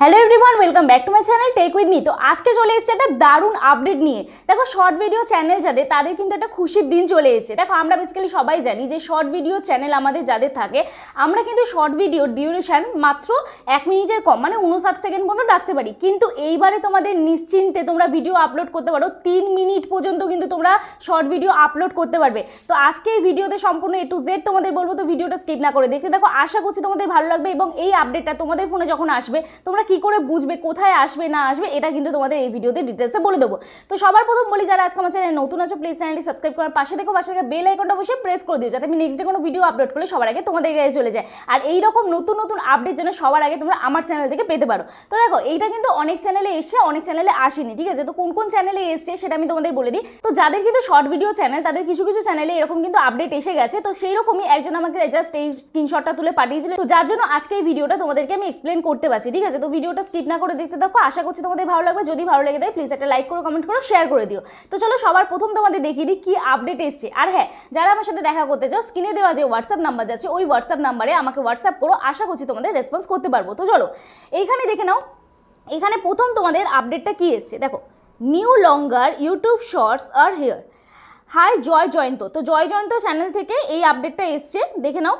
Hello everyone welcome back to my channel tech with me তো আজকে চলে এসেছে একটা দারুণ আপডেট নিয়ে দেখো শর্ট ভিডিও চ্যানেল যাদের তাদের কিন্তু একটা খুশির দিন চলে এসেছে দেখো আমরা বেসিক্যালি সবাই জানি যে শর্ট ভিডিও চ্যানেল আমাদের যাদের থাকে আমরা কিন্তু শর্ট ভিডিওর ডিউরেশান মাত্র এক মিনিটের কম মানে উনষাট সেকেন্ড পর্যন্ত রাখতে পারি কিন্তু এইবারে তোমাদের নিশ্চিন্তে তোমরা ভিডিও আপলোড করতে পারো তিন মিনিট পর্যন্ত কিন্তু তোমরা শর্ট ভিডিও আপলোড করতে পারবে তো আজকে এই ভিডিওতে সম্পূর্ণ এ টু জেড তোমাদের বলবো তো ভিডিওটা স্কিপ না করে দেখতে দেখো আশা করছি তোমাদের ভালো লাগবে এবং এই আপডেটটা তোমাদের ফোনে যখন আসবে তোমরা কি করে বুঝবে কোথায় আসবে না আসবে এটা কিন্তু তোমাদের এই ভিডিওতে ডিটেলসে বলে দেবো তো সবার প্রথম বলি যারা আজকে আমার চ্যানেল নতুন আছো প্লিজ চ্যানেলটি সাবস্ক্রাইব করার পাশে দেখো পাশে থেকে বেল আইকনটা বসে প্রেস করে দিও যাতে আমি নেক্সট ডে কোনো ভিডিও আপলোড করলে সবার আগে তোমাদের এগিয়ে চলে যায় আর এই রকম নতুন নতুন আপডেট যেন সবার আগে তোমরা আমার চ্যানেল থেকে পেতে পারো তো দেখো এইটা কিন্তু অনেক চ্যানেলে এসছে অনেক চ্যানেলে আসেনি ঠিক আছে তো কোন কোন চ্যানেলে এসছে সেটা আমি তোমাদের বলে দিই তো যাদের কিন্তু শর্ট ভিডিও চ্যানেল তাদের কিছু কিছু চ্যানেলে এরকম কিন্তু আপডেট এসে গেছে তো সেই রকমই একজন আমাকে জাস্ট এই স্ক্রিনশটটা তুলে পাঠিয়েছিল তো যার জন্য আজকে এই ভিডিওটা তোমাদেরকে আমি এক্সপ্লেন করতে পারছি ঠিক আছে তো ভিডিওটা স্কিপ না করে দেখতে থাকো আশা করছি তোমাদের ভালো লাগবে যদি ভালো লেগে থাকে প্লিজ একটা লাইক করো কমেন্ট করো শেয়ার করে দিও তো চলো সবার প্রথম তোমাদের দেখিয়ে দিই কী আপডেট এসছে আর হ্যাঁ যারা আমার সাথে দেখা করতে চাও স্ক্রিনে দেওয়া যে হোয়াটসঅ্যাপ নাম্বার যাচ্ছে ওই হোয়াটসঅ্যাপ নাম্বারে আমাকে হোয়াটসঅ্যাপ করো আশা করছি তোমাদের রেসপন্স করতে পারবো তো চলো এইখানে দেখে নাও এখানে প্রথম তোমাদের আপডেটটা কী এসছে দেখো নিউ লঙ্গার ইউটিউব শর্টস আর হেয়ার হাই জয় জয়ন্ত তো জয় জয়ন্ত চ্যানেল থেকে এই আপডেটটা এসছে দেখে নাও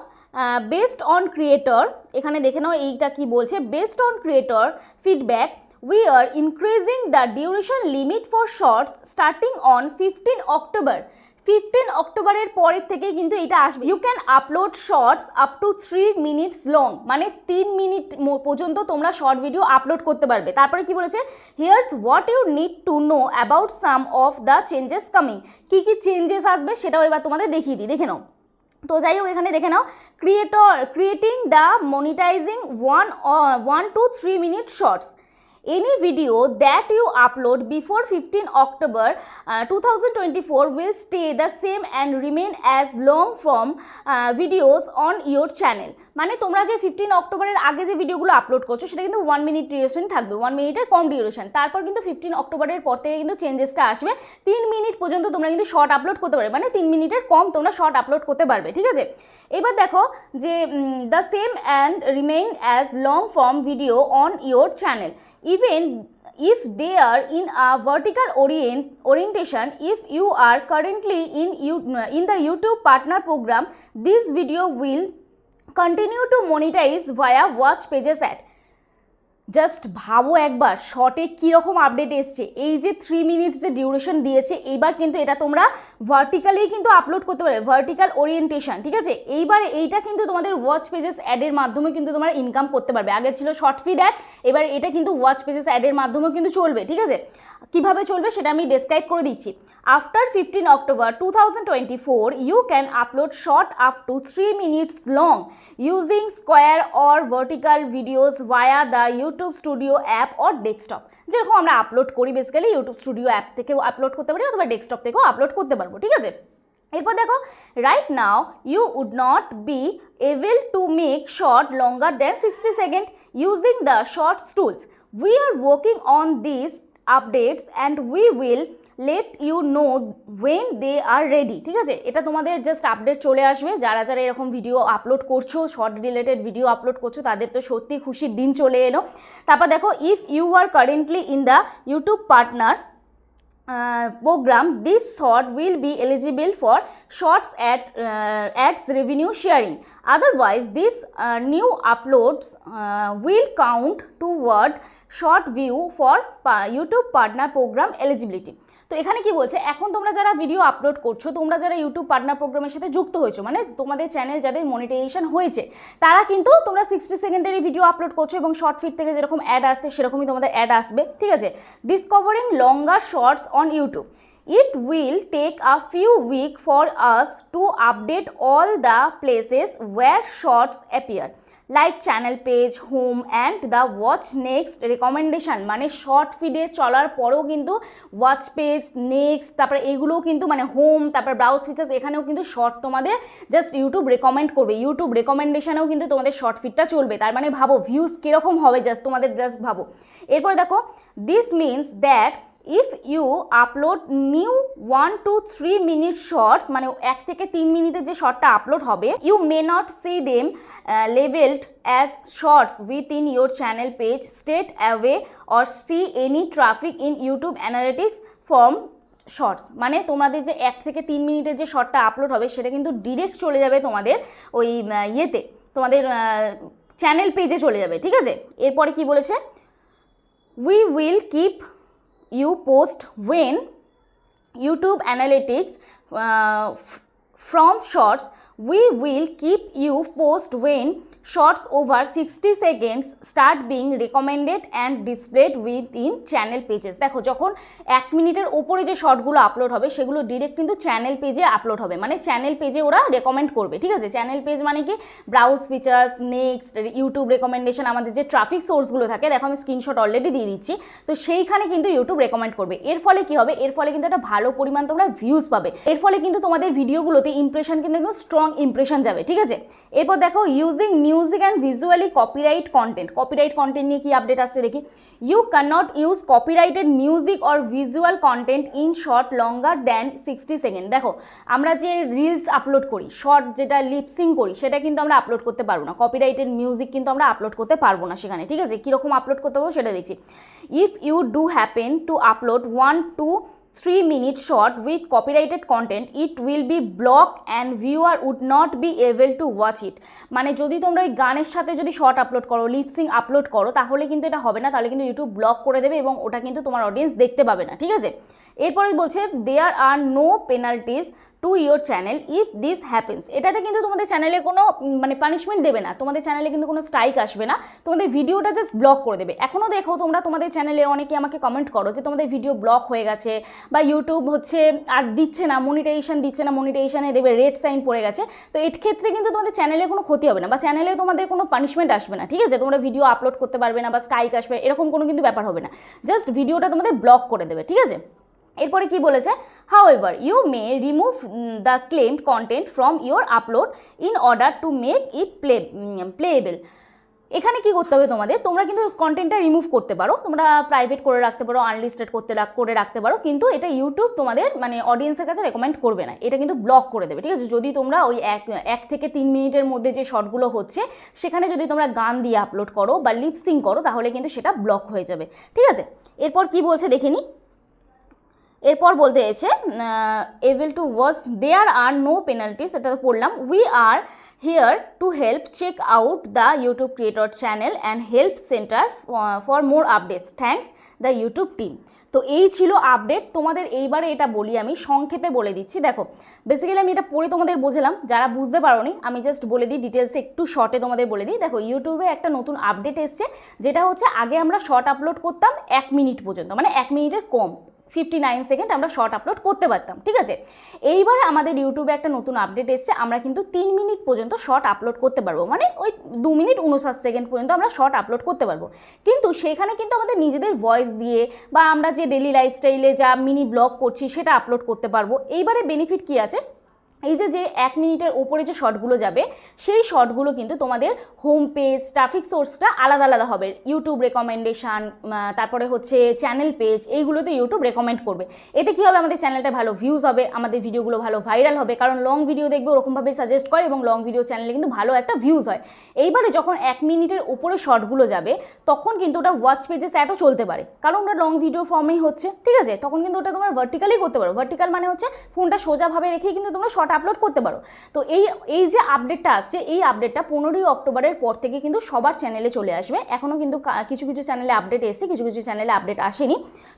বেস্ট অন ক্রিয়েটর এখানে দেখে নাও এইটা কি বলছে based on creator feedback we are increasing the duration limit for shorts starting on fifteen October fifteen অক্টোবরের পরের থেকেই কিন্তু এটা আসবে you can upload shorts up to three minutes long মানে তিন মিনিট পর্যন্ত তোমরা শর্ট ভিডিও আপলোড করতে পারবে তারপরে কি বলেছে here's what you need to know about some of the changes coming কী কী চেঞ্জেস আসবে সেটাও এবার তোমাদের দেখিয়ে দিই দেখে নাও তো যাই হোক এখানে দেখে নাও creator creating the monetising one one two three minute shorts any video that you upload before 15 October uh, 2024 will stay the same and remain as long form uh, videos on your channel মানে তোমরা যে fifteen অক্টোবরের আগে যে ভিডিওগুলো upload করছো সেটা কিন্তু ওয়ান মিনিট ডিউরেশন থাকবে ওয়ান মিনিটের কম ডিউরেশন তারপর কিন্তু ফিফটিন অক্টোবরের পর থেকে কিন্তু চেঞ্জেসটা আসবে তিন মিনিট পর্যন্ত তোমরা কিন্তু শর্ট আপলোড করতে পারবে মানে তিন মিনিটের কম তোমরা শর্ট আপলোড করতে পারবে ঠিক আছে এবার দেখো যে the same and remain as long form video on your channel even if they are in a vertical orien orientation if you are currently in you in the YouTube partner program this video will continue to monetise via watch pages at just ভাবো একবার শর্টে কীরকম update এসছে এই যে three minutes যে duration দিয়েছে এইবার কিন্তু এটা তোমরা ভার্টিক্যালি কিন্তু আপলোড করতে পারবে ভার্টিক্যাল ওরিয়েন্টেশন ঠিক আছে এইবার এইটা কিন্তু তোমাদের ওয়াচ পেজেস অ্যাডের মাধ্যমে কিন্তু তোমরা ইনকাম করতে পারবে আগে ছিল শর্ট ফিড অ্যাড এবার এটা কিন্তু ওয়াচ পেজেস অ্যাডের মাধ্যমেও কিন্তু চলবে ঠিক আছে কিভাবে চলবে সেটা আমি ডেসক্রাইব করে দিচ্ছি after fifteen October two thousand twenty four you can upload short up to three minutes long using square or vertical videos via the YouTube studio app or desktop যেরকম আমরা আপলোড করি বেসিক্যালি ইউটিউব স্টুডিও অ্যাপ থেকেও upload করতে পারি অথবা desktop থেকেও upload করতে পারবো ঠিক আছে এরপর দেখো right now you would not be able to make short longer than sixty second using the shorts tools we are working on this updates and we will let you know when they are ready ঠিক আছে এটা তোমাদের just update চলে আসবে যারা যারা এরকম video upload করছো শর্ট রিলেটেড ভিডিও আপলোড করছো তাদের তো সত্যি খুশির দিন চলে এলো তারপর দেখো if you are currently in the YouTube partner program, this sort will be eligible for shots at uh, ads revenue sharing. Otherwise, this uh, new uploads uh, will count toward short view for YouTube partner program eligibility. তো এখানে কি বলছে এখন তোমরা যারা video upload করছো তোমরা যারা ইউটিউব পার্টনার প্রোগ্রামের সাথে যুক্ত হয়েছো মানে তোমাদের চ্যানেল যাদের মনিটাইজেশন হয়েছে তারা কিন্তু তোমরা সিক্সটি সেকেন্ডারি ভিডিও আপলোড করছো এবং শর্ট ফিট থেকে যেরকম অ্যাড আসছে সেরকমই তোমাদের অ্যাড আসবে ঠিক আছে discovering longer shorts on YouTube it will take a few week for us to update all the places where shorts appear like channel page home and the watch next recommendation মানে short ফিডে চলার পরেও কিন্তু watch page next তারপরে এগুলোও কিন্তু মানে home তারপর ব্রাউজ ফিচার্স এখানেও কিন্তু শর্ট তোমাদের জাস্ট ইউটিউব রেকমেন্ড করবে ইউটিউব রেকমেন্ডেশানেও কিন্তু তোমাদের শর্ট ফিডটা চলবে তার মানে ভাবো ভিউজ কীরকম হবে জাস্ট তোমাদের জাস্ট ভাবো এরপর দেখো this means that if you upload new one two three minute shorts মানে এক থেকে তিন মিনিটের যে শর্টটা আপলোড হবে you may not see them labelled as shorts within your channel page straight away or see any traffic in YouTube analytics form shorts মানে তোমাদের যে এক থেকে তিন মিনিটের যে শর্টটা আপলোড হবে সেটা কিন্তু ডিরেক্ট চলে যাবে তোমাদের ওই ইয়েতে তোমাদের চ্যানেল পেজে চলে যাবে ঠিক আছে এরপরে কি বলেছে we will keep you post when YouTube analytics uh, from shorts we will keep you post when shorts over sixty seconds start being recommended and displayed within channel pages দেখো যখন এক মিনিটের ওপরে যে শর্টগুলো আপলোড হবে সেগুলো ডিরেক্ট কিন্তু channel পেজে আপলোড হবে মানে চ্যানেল পেজে ওরা রেকমেন্ড করবে ঠিক আছে চ্যানেল পেজ মানে কি browse features next YouTube recommendation আমাদের যে ট্রাফিক সোর্সগুলো থাকে দেখো আমি স্ক্রিনশট অলরেডি দিয়ে দিচ্ছি তো সেইখানে কিন্তু ইউটিউব রেকমেন্ড করবে এর ফলে কি হবে এর ফলে কিন্তু একটা ভালো পরিমাণ তোমরা ভিউজ পাবে এর ফলে কিন্তু তোমাদের ভিডিওগুলোতে ইমপ্রেশন কিন্তু একদম স্ট্রং ইমপ্রেশন যাবে ঠিক আছে এরপর দেখো using new music and visually copyright content copyright content নিয়ে কি আপডেট আসছে দেখি you can not use copyrighted music or visual content in short longer than sixty second দেখো আমরা যে রিলস আপলোড করি শর্ট যেটা লিপসিং করি সেটা কিন্তু আমরা আপলোড করতে পারবো না কপিরাইটেড মিউজিক কিন্তু আমরা আপলোড করতে পারবো না সেখানে ঠিক আছে কীরকম আপলোড করতে পারবো সেটা দেখছি if you do happen to upload one two minute minute short with copyrighted content it will be blocked and viewer would not be able to watch it মানে যদি তোমরা ওই গানের সাথে যদি শর্ট আপলোড করো লিপসিং আপলোড করো তাহলে কিন্তু এটা হবে না তাহলে কিন্তু ইউটিউব ব্লক করে দেবে এবং ওটা কিন্তু তোমার অডিয়েন্স দেখতে পাবে না ঠিক আছে এরপরে বলছে there are no penalties to your channel if this happens এটাতে কিন্তু তোমাদের চ্যানেলে কোনো মানে পানিশমেন্ট দেবে না তোমাদের চ্যানেলে কিন্তু কোনো স্ট্রাইক আসবে না তোমাদের ভিডিওটা জাস্ট ব্লক করে দেবে এখনও দেখো তোমরা তোমাদের চ্যানেলে অনেকে আমাকে কমেন্ট করো যে তোমাদের ভিডিও ব্লক হয়ে গেছে বা ইউটিউব হচ্ছে আর দিচ্ছে না মনিটাইজেশান দিচ্ছে না মনিটাইজেশানে দেবে রেড সাইন পড়ে গেছে তো এর ক্ষেত্রে কিন্তু তোমাদের চ্যানেলে কোনো ক্ষতি হবে না বা চ্যানেলে তোমাদের কোনো পানিশমেন্ট আসবে না ঠিক আছে তোমরা ভিডিও আপলোড করতে পারবে না বা স্ট্রাইক আসবে এরকম কোনো কিন্তু ব্যাপার হবে না জাস্ট ভিডিওটা তোমাদের ব্লক করে দেবে ঠিক আছে এরপরে কি বলেছে however you may remove the claimed content from your upload in order to make it play playable এখানে কি করতে হবে তোমাদের তোমরা কিন্তু কন্টেন্টটা রিমুভ করতে পারো তোমরা প্রাইভেট করে রাখতে পারো আনলিস্টেড করতে করে রাখতে পারো কিন্তু এটা ইউটিউব তোমাদের মানে অডিয়েন্সের কাছে রেকমেন্ড করবে না এটা কিন্তু ব্লক করে দেবে ঠিক আছে যদি তোমরা ওই এক এক থেকে তিন মিনিটের মধ্যে যে শর্টগুলো হচ্ছে সেখানে যদি তোমরা গান দিয়ে আপলোড করো বা লিপসিং করো তাহলে কিন্তু সেটা ব্লক হয়ে যাবে ঠিক আছে এরপর কি বলছে দেখে নিই এরপর বলতে হয়েছে এভেল টু ওয়ার্স দেয়ার আর নো পেনাল্টিস তো পড়লাম we are here to help check out the YouTube creator channel and help centre for more updates thanks the YouTube team তো এই ছিল আপডেট তোমাদের এইবারে এটা বলি আমি সংক্ষেপে বলে দিচ্ছি দেখো বেসিক্যালি আমি এটা পড়ে তোমাদের বোঝালাম যারা বুঝতে পারোনি আমি জাস্ট বলে দিই ডিটেলসে একটু শর্টে তোমাদের বলে দিই দেখো ইউটিউবে একটা নতুন আপডেট এসছে যেটা হচ্ছে আগে আমরা শর্ট আপলোড করতাম এক মিনিট পর্যন্ত মানে এক মিনিটের কম ফিফটি নাইন সেকেন্ড আমরা শর্ট আপলোড করতে পারতাম ঠিক আছে এইবারে আমাদের ইউটিউবে একটা নতুন আপডেট এসছে আমরা কিন্তু তিন মিনিট পর্যন্ত শর্ট আপলোড করতে পারবো মানে ওই দু মিনিট উনষাট সেকেন্ড পর্যন্ত আমরা শর্ট আপলোড করতে পারবো কিন্তু সেখানে কিন্তু আমাদের নিজেদের ভয়েস দিয়ে বা আমরা যে ডেলি লাইফস্টাইলে যা মিনি ব্লগ করছি সেটা আপলোড করতে পারবো এইবারে বেনিফিট কী আছে এই যে যে এক মিনিটের ওপরে যে শর্টগুলো যাবে সেই শর্টগুলো কিন্তু তোমাদের হোম পেজ ট্রাফিক সোর্সটা আলাদা আলাদা হবে ইউটিউব রেকমেন্ডেশান তারপরে হচ্ছে চ্যানেল পেজ এইগুলোতে ইউটিউব রেকমেন্ড করবে এতে কী হবে আমাদের চ্যানেলটা ভালো ভিউজ হবে আমাদের ভিডিওগুলো ভালো ভাইরাল হবে কারণ লং ভিডিও দেখবে ওরকমভাবে সাজেস্ট করে এবং লং ভিডিও চ্যানেলে কিন্তু ভালো একটা ভিউজ হয় এইবারে যখন এক মিনিটের উপরে শর্টগুলো যাবে তখন কিন্তু ওটা ওয়াচ পেজে স্যাটও চলতে পারে কারণ ওটা লং ভিডিও ফর্মেই হচ্ছে ঠিক আছে তখন কিন্তু ওটা তোমরা ভার্টিক্যালি করতে পারো ভার্টিক্যাল মানে হচ্ছে ফোনটা সোজাভাবে রেখে কিন্তু তোমরা শর্ট শর্ট আপলোড করতে পারো তো এই এই যে আপডেটটা আসছে এই আপডেটটা পনেরোই অক্টোবরের পর থেকে কিন্তু সবার চ্যানেলে চলে আসবে এখনও কিন্তু কিছু কিছু চ্যানেলে আপডেট এসেছে কিছু কিছু চ্যানেলে আপডেট আসেনি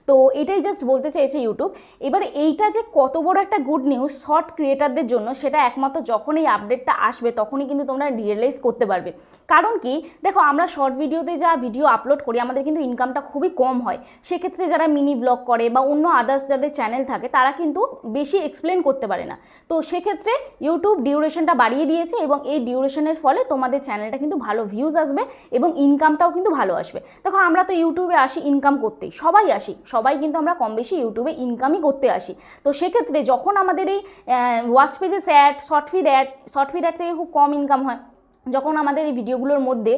তো এটাই জাস্ট বলতে চাইছে ইউটিউব এবার এইটা যে কত বড় একটা গুড নিউজ শর্ট ক্রিয়েটারদের জন্য সেটা একমাত্র যখন এই আপডেটটা আসবে তখনই কিন্তু তোমরা রিয়েলাইজ করতে পারবে কারণ কি দেখো আমরা শর্ট ভিডিওতে যা ভিডিও আপলোড করি আমাদের কিন্তু ইনকামটা খুবই কম হয় সেক্ষেত্রে যারা মিনি ব্লগ করে বা অন্য আদার্স যাদের চ্যানেল থাকে তারা কিন্তু বেশি এক্সপ্লেন করতে পারে না তো সে সেক্ষেত্রে ইউটিউব ডিউরেশনটা বাড়িয়ে দিয়েছে এবং এই ডিউরেশনের ফলে তোমাদের চ্যানেলটা কিন্তু ভালো ভিউজ আসবে এবং ইনকামটাও কিন্তু ভালো আসবে দেখো আমরা তো ইউটিউবে আসি ইনকাম করতে সবাই আসি সবাই কিন্তু আমরা কম বেশি ইউটিউবে ইনকামই করতে আসি তো সেক্ষেত্রে যখন আমাদের এই ওয়াচ পেজে ad short feed ad short feed ad থেকে খুব কম ইনকাম হয় যখন আমাদের এই ভিডিওগুলোর মধ্যে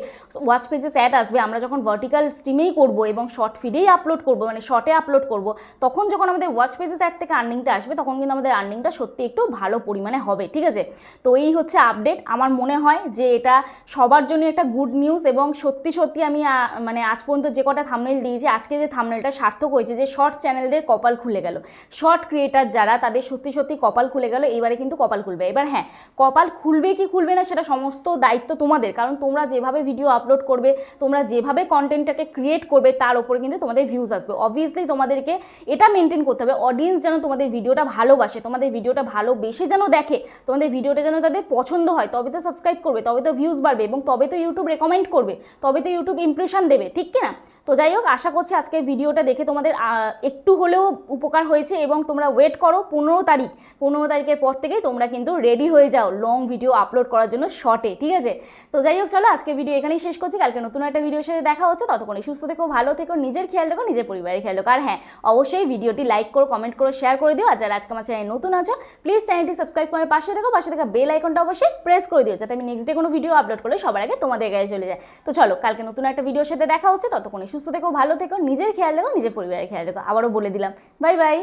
ওয়াচ পেজে স্যাট আসবে আমরা যখন ভার্টিক্যাল স্ট্রিমেই করব এবং শর্ট ফিডেই আপলোড করব মানে শর্টে আপলোড করব তখন যখন আমাদের ওয়াচ পেজে স্যাট থেকে আর্নিংটা আসবে তখন কিন্তু আমাদের আর্নিংটা সত্যি একটু ভালো পরিমাণে হবে ঠিক আছে তো এই হচ্ছে আপডেট আমার মনে হয় যে এটা সবার জন্য একটা গুড নিউজ এবং সত্যি সত্যি আমি মানে আজ পর্যন্ত যে কটা থামনেল দিয়েছি আজকে যে থামনেলটা সার্থক হয়েছে যে শর্ট চ্যানেলদের কপাল খুলে গেল শর্ট ক্রিয়েটার যারা তাদের সত্যি সত্যি কপাল খুলে গেল এবারে কিন্তু কপাল খুলবে এবার হ্যাঁ কপাল খুলবে কি খুলবে না সেটা সমস্ত দায়িত্ব দায়িত্ব তোমাদের কারণ তোমরা যেভাবে ভিডিও আপলোড করবে তোমরা যেভাবে কন্টেন্টটাকে ক্রিয়েট করবে তার উপরে কিন্তু তোমাদের ভিউজ আসবে অবভিয়াসলি তোমাদেরকে এটা মেনটেন করতে হবে অডিয়েন্স যেন তোমাদের ভিডিওটা ভালোবাসে তোমাদের ভিডিওটা ভালোবেসে যেন দেখে তোমাদের ভিডিওটা যেন তাদের পছন্দ হয় তবে তো সাবস্ক্রাইব করবে তবে তো ভিউজ বাড়বে এবং তবে তো ইউটিউব রেকমেন্ড করবে তবে তো ইউটিউব ইমপ্রেশন দেবে ঠিক কিনা তো যাই হোক আশা করছি আজকে ভিডিওটা দেখে তোমাদের একটু হলেও উপকার হয়েছে এবং তোমরা ওয়েট করো পনেরো তারিখ পনেরো তারিখের পর থেকেই তোমরা কিন্তু রেডি হয়ে যাও লং ভিডিও আপলোড করার জন্য শর্টে ঠিক আছে তো যাই হোক চলো আজকে ভিডিও এখানেই শেষ করছি কালকে নতুন একটা ভিডিওর সাথে দেখা হচ্ছে ততক্ষণে সুস্থ থেকো ভালো থেকো নিজের খেয়াল রেখো নিজের পরিবারের খেয়াল রেখো আর হ্যাঁ অবশ্যই ভিডিওটি লাইক করো কমেন্ট করো শেয়ার করে দিও আর যারা আজকে আমার চ্যানেল নতুন আছো প্লিজ চ্যানেলটি সাবস্ক্রাইব করে পাশে দেখো পাশে থাকা বেল আইকনটা অবশ্যই প্রেস করে দিও যাতে আমি নেক্সট ডে কোনো ভিডিও আপলোড করলে সবার আগে তোমাদের গায়ে চলে যায় তো চলো কালকে নতুন একটা ভিডিওর সাথে দেখা হচ্ছে ততক্ষণে সুস্থ থেকো ভালো থেকো নিজের খেয়াল রেখো নিজের পরিবারের খেয়াল রেখো আবারও বলে দিলাম বাই বাই